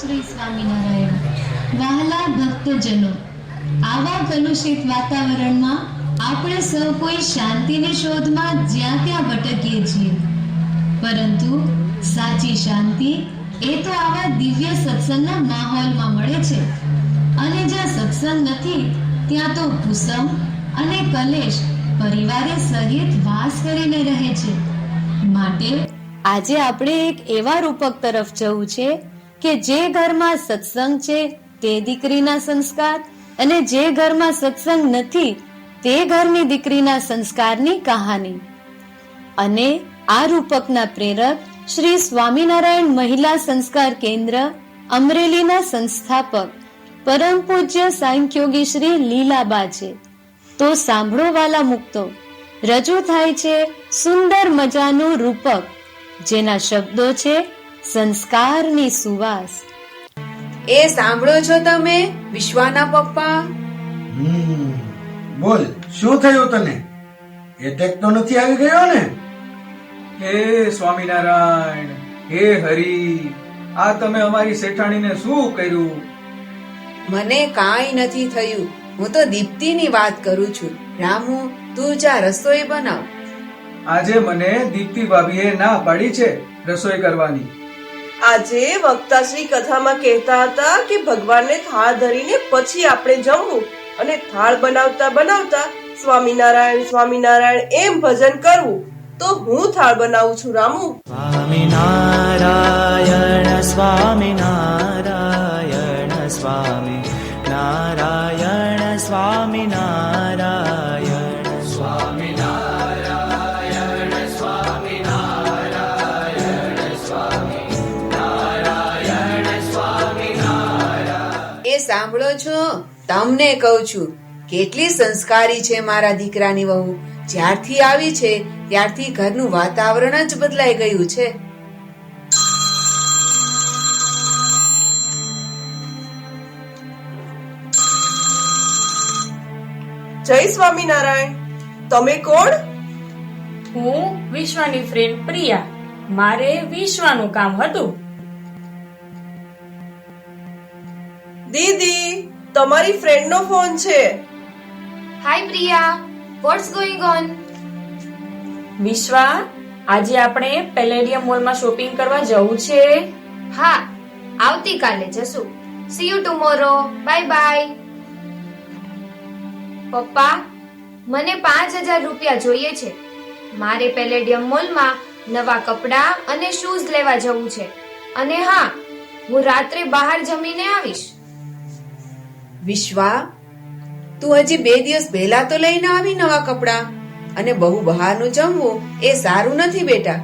શ્રી સ્વામિનારાયણ. વાહલા ભક્તજનો, આવા કલુષિત વાતાવરણમાં આપણે સૌ કોઈ શાંતિની શોધમાં જ્યાં ત્યાં ભટકીએ છીએ. પરંતુ સાચી શાંતિ એ તો આવા દિવ્ય સત્સંગના માહોલમાં મળે છે. અને જ્યાં સત્સંગ નથી, ત્યાં તો કુસમ અને કલેશ પરિવારે સહિત વાસ કરીને રહે છે. માટે આજે આપણે એક એવા રૂપક તરફ જવું છે કે જે ઘરમાં સત્સંગ છે, તે દીકરીના સંસ્કાર, અને જે ઘરમાં સત્સંગ નથી, તે ઘરની દીકરીના સંસ્કારની કહાની. અને આ રૂપકના પ્રેરક શ્રી સ્વામિનારાયણ મહિલા સંસ્કાર કેન્દ્ર, અમરેલીના સંસ્થાપક, પરમ પૂજ્ય સાંખ્યોગી શ્રી લીલાબા છે. તો સાંભળો વાલા મુક્તો, રજૂ થાય છે સુંદર મજાનું રૂપક, જેના શબ્દો છે સંસ્કારની સુવાસ. એ સાંભળો છો તમે વિશ્વાના પપ્પા? હમ બોલ શું થયું તને? એટેક તો નથી આવી ગયો ને? હે સ્વામિનારાયણ હે હરિ આ તમે અમારી શેઠાણીને શું કર્યું? મને કાંઈ નથી થયું. હું તો દીપ્તિની વાત કરું છું. રામુ તું જા રસોઈ બનાવ. આજે મને દીપ્તિ ભાભીએ ના પાડી છે રસોઈ કરવાની. આજે વક્તાશ્રી કથામાં કહેતા હતા કે ભગવાનને થાળ ધરીને પછી આપણે જમવું અને થાળ બનાવતા બનાવતા સ્વામિનારાયણ સ્વામિનારાયણ એમ ભજન કરવું. તો હું થાળ બનાવું છું, રામુ. સ્વામિનારાયણ સ્વામિનારાયણ સ્વામી નારાયણ સ્વામિનારાયણ. સાંભળો છો? તમને કહું છું કેટલી સંસ્કારી છે મારા દીકરાની વહુ. જ્યારથી આવી છે ત્યારથી ઘરનું વાતાવરણ જ બદલાઈ ગયું છે. જય સ્વામિનારાયણ. તમે કોણ? હું વિશ્વાની ફ્રેન્ડ પ્રિયા. મારે વિશ્વાનું કામ હતું. દીદી તમારી ફ્રેન્ડ નો ફોન છે. Hi Priya. What's going on Vishwa આજે આપણે પેલેડિયમ મોલમાં શોપિંગ કરવા જવું છે? હા આવતીકાલે જશું. See you tomorrow bye bye પપ્પા મને પાંચ હજાર રૂપિયા જોઈએ છે. મારે પેલેડિયમ મોલમાં નવા કપડાં અને શૂઝ લેવા જવું છે. અને હા હું રાત્રે બહાર જમીને આવીશ. વિશ્વા તું હજી બે દિવસ પહેલા તો લઈને આવી નવા કપડા અને બહુ બહારનું જમવું એ સારું નથી બેટા.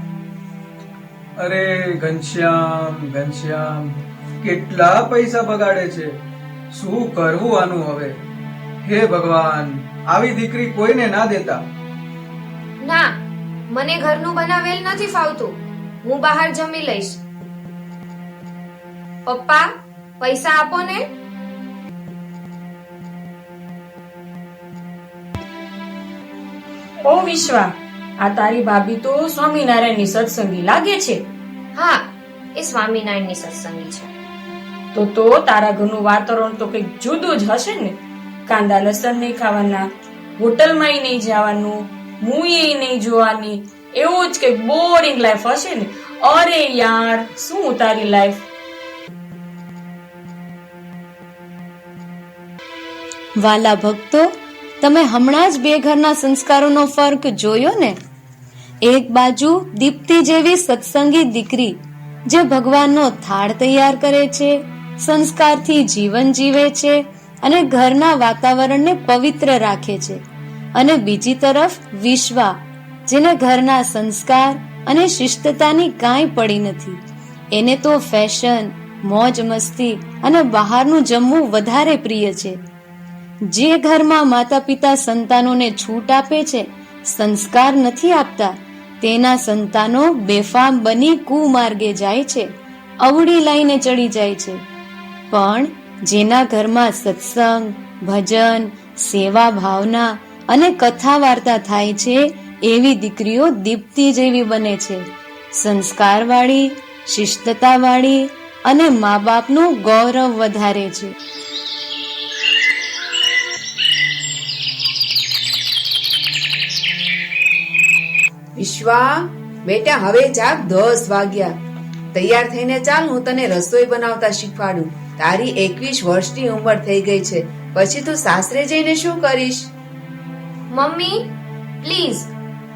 અરે ઘનશ્યામ ઘનશ્યામ કેટલા પૈસા બગાડે છે? શું કરવું આનું હવે? હે ભગવાન આવી દીકરી કોઈને ના દેતા? ના મને ઘરનું બનાવેલ નથી ફાવતું. હું બહાર જમી લઈશ. પપ્પા પૈસા આપો ને. ઓ વિશ્વા આ તારી ભાભી તો સ્વામિનારાયણની સત્સંગી લાગે છે. હા એ સ્વામિનારાયણની સત્સંગી છે. તો તો તારા ઘરનું વાતાવરણ તો કંઈક જુદું જ હશે ને? કાંદા લસણ નહીં ખાવાના હોટલમાં નહીં જવાનું મૂવી નહીં જોવાની એવું જ કંઈક બોરિંગ લાઈફ હશે ને? અરે યાર શું તારી લાઈફ વાલા ભક્તો તમે હમણાં જ બે ઘરના સંસ્કારોનો ફર્ક જોયો ને? એક બાજુ દીપ્તિ જેવી સત્સંગી દીકરી, જે ભગવાનનો થાળ તૈયાર કરે છે, સંસ્કારથી જીવન જીવે છે અને ઘરના વાતાવરણને પવિત્ર રાખે છે. અને બીજી તરફ વિશ્વા, જેને ઘરના સંસ્કાર અને શિસ્તતાની કાંઈ પડી નથી. એને તો ફેશન મોજ મસ્તી અને બહારનું જમવું વધારે પ્રિય છે. જે ઘરમાં માતા પિતા સંતાનોને છૂટ આપે છે, સંસ્કાર નથી આપતા, તેના સંતાનો બેફામ બની કુમાર્ગે જાય છે, અવળી લાઈને ચડી જાય છે. પણ જેના ઘરમાં સત્સંગ, ભજન, સેવા ભાવના અને કથા વાર્તા થાય છે, એવી દીકરીઓ દીપ્તિ જેવી બને છે. સંસ્કારવાળી શિસ્તતાવાળી અને મા બાપનું ગૌરવ વધારે છે. વિશ્વા બેટા, હવે જાગ, દસ વાગ્યા. તૈયાર થઈને ચાલ, હું તને રસોઈ બનાવતા શીખવાડું. તારી એકવીસ વર્ષની ઉંમર થઈ ગઈ છે. પછી તું સાસરે જઈને શું કરીશ? મમ્મી, પ્લીઝ,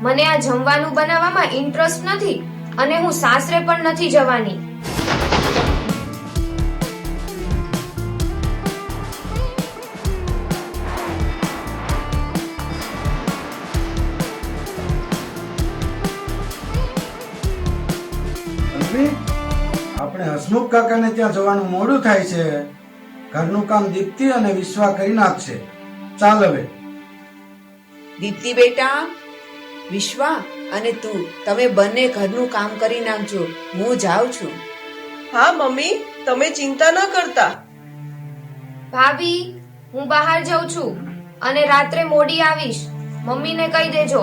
મને આ જમવાનું બનાવવામાં ઇન્ટરેસ્ટ નથી અને હું સાસરે પણ નથી જવાની. હસમુખ કાકાને ત્યાં જવાનું મોડું થાય છે. ઘરનું કામ દીપ્તિ અને વિશ્વા કરી નાખશે. ચાલ હવે. દીપ્તિ બેટા વિશ્વા અને તું તમે બંને ઘરનું કામ કરી નાખજો. હું જાઉં છું. હા મમ્મી તમે ચિંતા ન કરતા. ભાભી હું બહાર જઉં છું અને રાત્રે મોડી આવીશ. મમ્મીને કહી દેજો.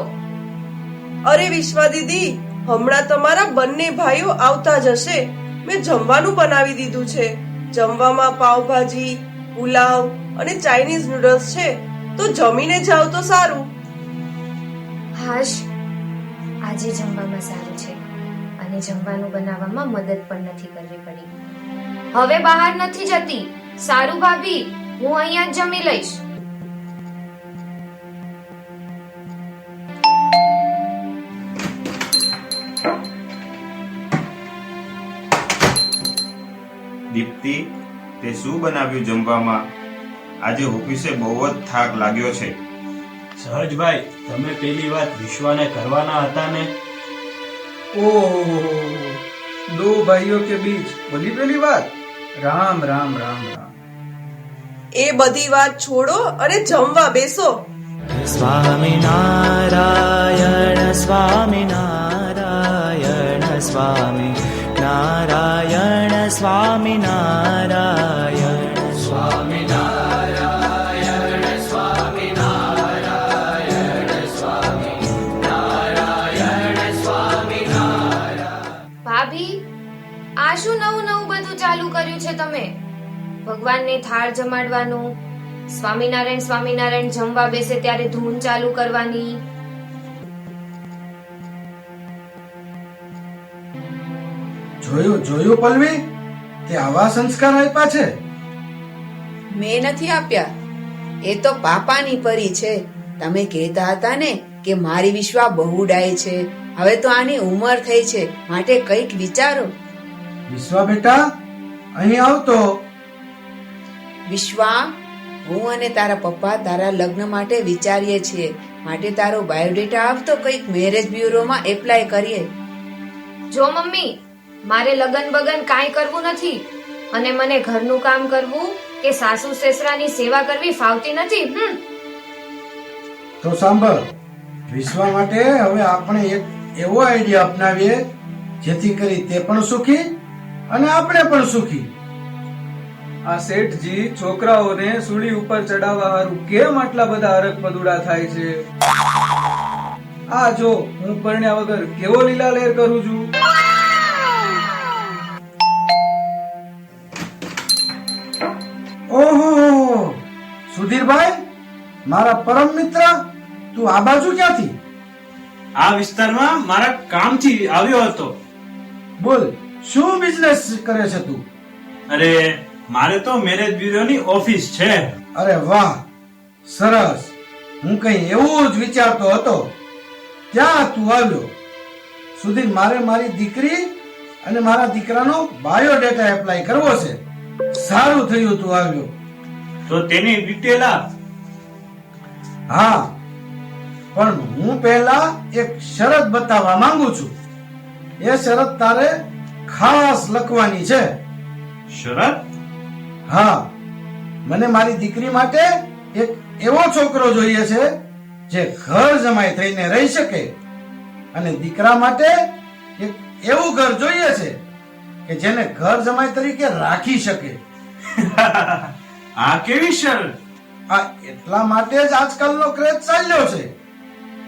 અરે વિશ્વા દીદી હમણાં તમારા બંને ભાઈઓ આવતા જ હશે મેં જમવાનું બનાવી દીધું છે. જમવામાં પાવભાજી પુલાવ અને ચાઇનીઝ નૂડલ્સ છે. તો જમીને જાવ તો સારું. હાશ. આજે જમવામાં સારું છે. અને જમવાનું બનાવવામાં મદદ પણ નથી કરવી પડી. હવે બહાર નથી જતી. સારું ભાભી, હું અહીંયા જ જમી લઈશ. દીપ્તિ તે શું બનાવ્યું જમવામાં? આજે ઓફિસે બહુ જ થાક લાગ્યો છે. સહજભાઈ તમે પેલી વાત વિશ્વાને કરવાના હતા ને? ઓહો દો ભાઈઓ કે બીચ બોલી પેલી વાત? રામ રામ રામ રામ. એ બધી વાત છોડો અને જમવા બેસો. સ્વામિનારાયણ સ્વામિનારાયણ સ્વામી નારાયણ સ્વામિનારાયણ ભાભી આ શું નવું નવું બધું ચાલુ કર્યું છે તમે? ભગવાનને થાળ જમાડવાનું સ્વામિનારાયણ સ્વામિનારાયણ જમવા બેસે ત્યારે ધૂન ચાલુ કરવાની. જોયું જોયું પલ્લવી? તે આવા સંસ્કાર આપ્યા છે? મેં નથી આપ્યા. એ તો પાપાની પરી છે. તમે કહેતા હતા ને કે મારી વિશ્વા બહુ ડાય છે. હવે તો આની ઉંમર થઈ છે. માટે કંઈક વિચારો. વિશ્વા બેટા અહીં આવતો. વિશ્વા હું અને તારા પપ્પા તારા લગ્ન માટે વિચારીએ છીએ. માટે તારો બાયોડેટા આપતો કંઈક મેરેજ બ્યુરોમાં એપ્લાય કરીએ. જો મમ્મી મારે લગન બગન કાંઈ કરવું નથી. અને મને ઘરનું કામ કરવું કે સાસુ સસરાની સેવા કરવી ફાવતી નથી હમ. તો સાંભળ વિશ્વા માટે હવે આપણે એક એવો આઈડિયા અપનાવીએ જેથી કરી તે પણ સુખી અને આપણે પણ સુખી. આ શેઠજી છોકરાઓને સુડી ઉપર ચડાવવા હારું કેમ આટલા બધા હરક પદુડા થાય છે? આ જો હું પરણ્યા વગર કેવો લીલા લેર કરું છું? સુધીરભાઈ મારા પરમ મિત્ર તું આ બાજુ ક્યાંથી? આ વિસ્તારમાં મારા કામથી આવ્યો હતો. બોલ શું બિઝનેસ કરે છે તું? અરે મારે તો મેરેજ બ્યુરોની ઓફિસ છે. અરે વાહ સરસ. હું કઈ એવું જ વિચારતો હતો. ત્યાં તું આવ્યો? સુધી મારે મારી દીકરી અને મારા દીકરાનો બાયોડેટા એપ્લાય કરવો છે. સારું થયું તું આવ્યો. તો તેની ડિટેલ આપ હા પણ હું પહેલા એક શરત બતાવવા માંગુ છું. એ શરત તારે ખાસ લખવાની છે. શરત? હા મને મારી દીકરી માટે એક એવો છોકરો જોઈએ છે જે ઘર જમાઈ થઈને રહી શકે અને દીકરા માટે એક એવું ઘર જોઈએ છે કે જેને ઘર જમાઈ તરીકે રાખી શકે. આ કેવી શરત? આ એટલા માટે જ આજકાલનો ક્રેઝ ચાલ્યો છે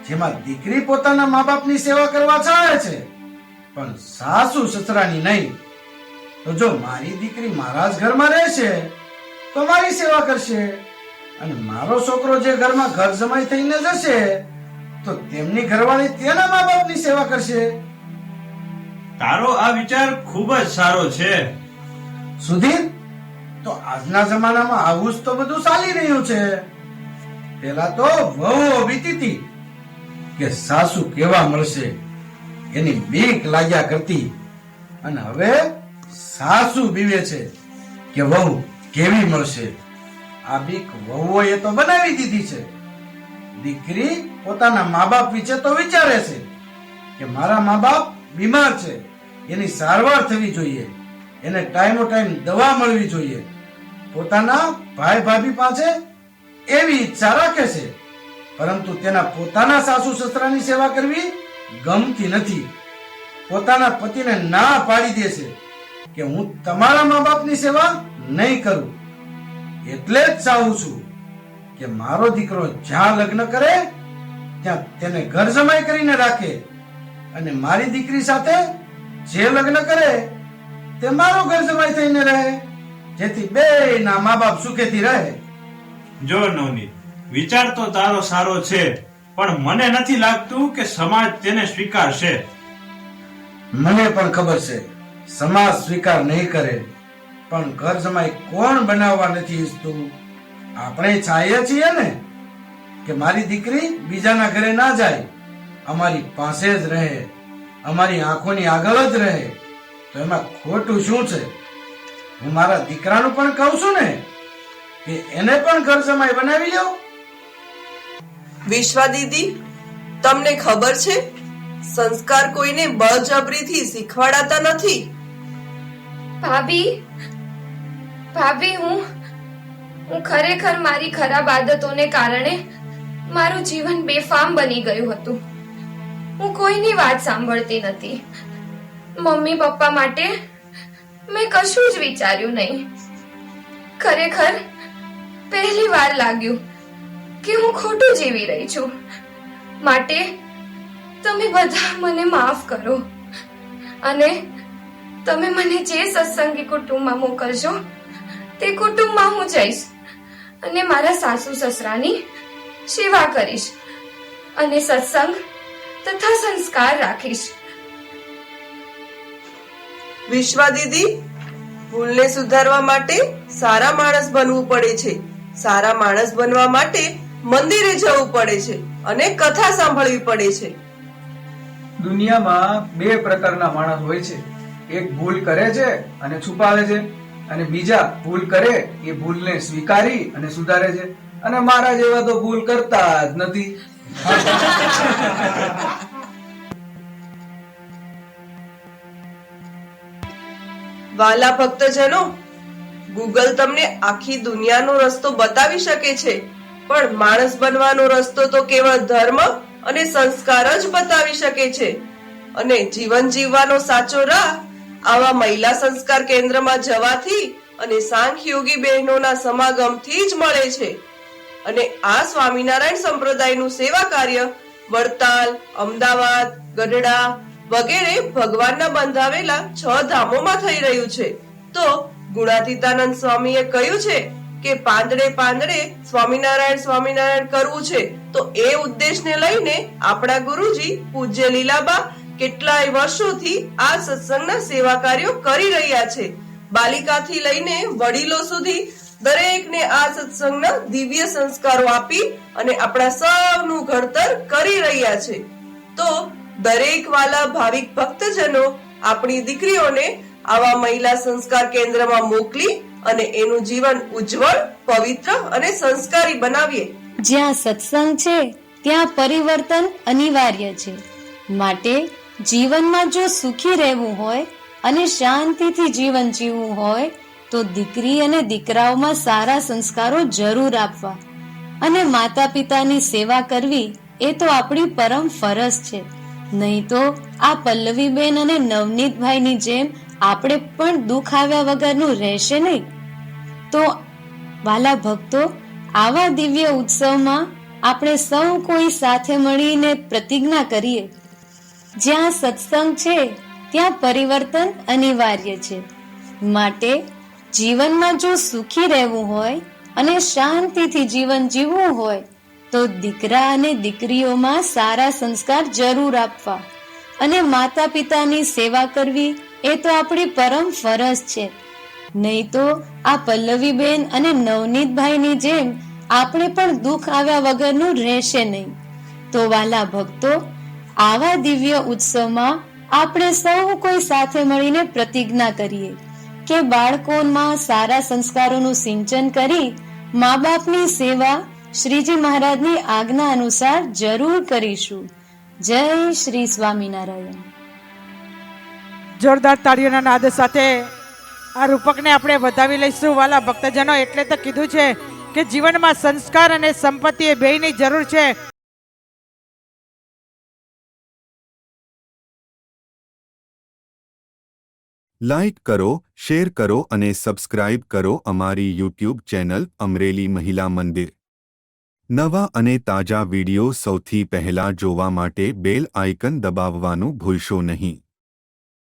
જેમાં દીકરી પોતાના મા બાપની સેવા કરવા ચાહે છે. પણ સાસુ સસરાની નહીં. તો જો મારી દીકરી મારા જ ઘરમાં રહેશે તો મારી સેવા કરશે. અને મારો છોકરો જે ઘરમાં ઘર જમાઈ થઈને જશે તો તેમની ઘરવાળી તેના મા બાપની સેવા કરશે. તારો આ વિચાર ખૂબ જ સારો છે. સુધીર તો આજના જમાનામાં આવું જ તો બધું ચાલી રહ્યું છે. પેલા તો વહુ વીતી હતી કે સાસુ કેવા મળશે એની બીક લાગ્યા કરતી અને હવે સાસુ બીવે છે કે વહુ કેવી મળશે. આ બીક વહુઓએ તો બનાવી દીધી છે. દીકરી પોતાના મા બાપ વિશે તો વિચારે છે કે મારા મા બાપ બીમાર છે, એની સારવાર થવી જોઈએ. એને ટાઈમો ટાઈમ દવા મળવી જોઈએ. પોતાના ભાઈ ભાભી પાસે એવી ઈચ્છા રાખે છે. પરંતુ તેના પોતાના સાસુ સસરાની સેવા કરવી ગમતી નથી. પોતાના પતિને ના પાડી દે છે કે હું તમારા મા બાપની સેવા નહીં કરું. એટલે જ ચાહું છું કે મારો દીકરો જ્યાં લગ્ન કરે, ત્યાં તેને ઘર જમાઈ કરીને રાખે અને મારી દીકરી સાથે જે લગ્ન કરે તે મારો ઘર જમાઈ થઈને રહે જેથી બે ના મા બાપ સુખેથી રહે. જો નવનીત વિચાર તો તારો સારો છે પણ મને નથી લાગતું કે સમાજ તેને સ્વીકારશે. મને પણ ખબર છે સમાજ સ્વીકાર નહીં કરે પણ ઘર જમાઈ કોણ બનાવવા નથી ઈચ્છતું? આપણે ચાહીએ છીએ ને કે મારી દીકરી બીજાના ઘરે ના જાય. અમારી પાસે જ રહે અમારી આંખોની આગળ જ રહે. તો એમાં ખોટું શું છે? હું મારા દીકરાનું પણ કહું છું ને કે એને પણ ઘર જમાઈ બનાવી લ્યો. વિશ્વા દીદી તમને ખબર છે? સંસ્કાર કોઈને બળજબરીથી શીખવાડાતા નથી. ભાભી ભાભી હું હું ખરેખર મારી ખરાબ આદતોને કારણે મારું જીવન બેફામ બની ગયું હતું. હું કોઈની વાત સાંભળતી નથી. મમ્મી પપ્પા માટે મેં કશું જ વિચાર્યું નહીં. ખરેખર પહેલી વાર લાગ્યું કે હું ખોટું જીવી રહી છું. માટે તમે બધા મને માફ કરો. અને તમે મને જે સત્સંગી કુટુંબમાં મોકલશો, તે કુટુંબમાં હું જઈશ અને મારા સાસુ સસરાની સેવા કરીશ અને સત્સંગ તથા સંસ્કાર રાખીશ. વિશ્વા દીદી ભૂલને સુધારવા માટે સારા માણસ બનવું પડે છે. સારા માણસ બનવા માટે મંદિરે જવું પડે છે અને કથા સાંભળવી પડે છે. દુનિયામાં બે પ્રકારના માણસ હોય છે. એક ભૂલ કરે છે અને છુપાવે છે અને બીજા ભૂલ કરે એ ભૂલને સ્વીકારી અને સુધારે છે. અને મારા જેવા તો ભૂલ કરતા જ નથી. વાલા ભક્તજનો, ગૂગલ તમને આખી દુનિયાનો રસ્તો બતાવી શકે છે. પણ માણસ બનવાનો રસ્તો તો કેવળ ધર્મ અને સંસ્કાર જ બતાવી શકે છે. અને જીવન જીવવાનો સાચો રાહ આવા મહિલા સંસ્કાર કેન્દ્રમાં જવાથી અને સાંખ યોગી બહેનોના સમાગમથી જ મળે છે. અને આ સ્વામિનારાયણ સંપ્રદાયનું સેવા કાર્ય વડતાલ, અમદાવાદ, ગઢડા વગેરે ભગવાનના બંધાવેલા છ ધામોમાં થઈ રહ્યું છે. તો ગુણાતીતાનંદ સ્વામીએ કહ્યું છે કે પાંદડે પાંદડે સ્વામિનારાયણ સ્વામિનારાયણ કરવું છે. તો એ ઉદ્દેશને લઈને આપણા ગુરુજી પૂજ્ય લીલાબા કેટલાય વર્ષોથી આ સત્સંગના સેવા કાર્યો કરી રહ્યા છે. બાલિકાથી લઈને વડીલો સુધી દરેકને આ સત્સંગના દિવ્ય સંસ્કારો આપી અને આપણા સૌનું ઘડતર કરી રહ્યા છે. તો દરેક વાલા ભાવિક ભક્તજનો આપણી દીકરીઓને આવા મહિલા સંસ્કાર કેન્દ્રમાં મોકલી અને એનું જીવન ઉજ્જવળ, પવિત્ર અને સંસ્કારી બનાવીએ. જ્યાં સત્સંગ છે, ત્યાં પરિવર્તન અનિવાર્ય છે. માટે જીવનમાં જો સુખી રહેવું હોય અને શાંતિથી જીવન જીવવું હોય, તો દીકરી અને દીકરાઓમાં સારા સંસ્કારો જરૂર આપવા. અને માતા પિતાની સેવા કરવી એ તો આપણી પરમ ફરજ છે. નહીં તો આ પલ્લવીબેન અને નવનીતભાઈની જેમ આપણે પણ દુઃખ આવ્યા વગરનું રહેશે નહીં. તો વાલા ભક્તો, આવા દિવ્ય ઉત્સવમાં આપણે સૌ કોઈ સાથે મળીને પ્રતિજ્ઞા કરીએ. જ્યાં સત્સંગ છે, ત્યાં પરિવર્તન અનિવાર્ય છે. માટે જીવનમાં જો સુખી રહેવું હોય અને શાંતિથી જીવન જીવવું હોય તો દીકરા અને દીકરીઓમાં સારા સંસ્કાર જરૂર આપવા અને માતા પિતાની સેવા કરવી એ તો આપણી પરમ ફરજ છે. નહીં તો આ પલ્લવીબેન અને નવનીતભાઈની જેમ આપણે પણ દુઃખ આવ્યા વગરનું રહેશે નહીં. તો વાલા ભક્તો, આવા દિવ્ય ઉત્સવમાં આપણે સૌ કોઈ સાથે મળીને પ્રતિજ્ઞા કરીએ કે બાળકોમાં સારા સંસ્કારોનું સિંચન કરી મા બાપની સેવા શ્રીજી મહારાજની આજ્ઞા અનુસાર જરૂર કરીશું. જય શ્રી સ્વામિનારાયણ. જોરદાર તાળીઓના નાદ સાથે આ રૂપકને આપણે વધાવી લઈશું. વાલા ભક્તજનો એટલે તો કીધું છે કે જીવનમાં સંસ્કાર અને સંપત્તિ એ બેયની જરૂર છે. લાઇક કરો શેર કરો અને સબસ્ક્રાઇબ કરો અમારી યુટ્યુબ ચેનલ અમરેલી મહિલા મંદિર. નવા અને તાજા વિડિયો સૌથી પહેલા જોવા માટે બેલ આઇકન દબાવવાનું ભૂલશો નહીં.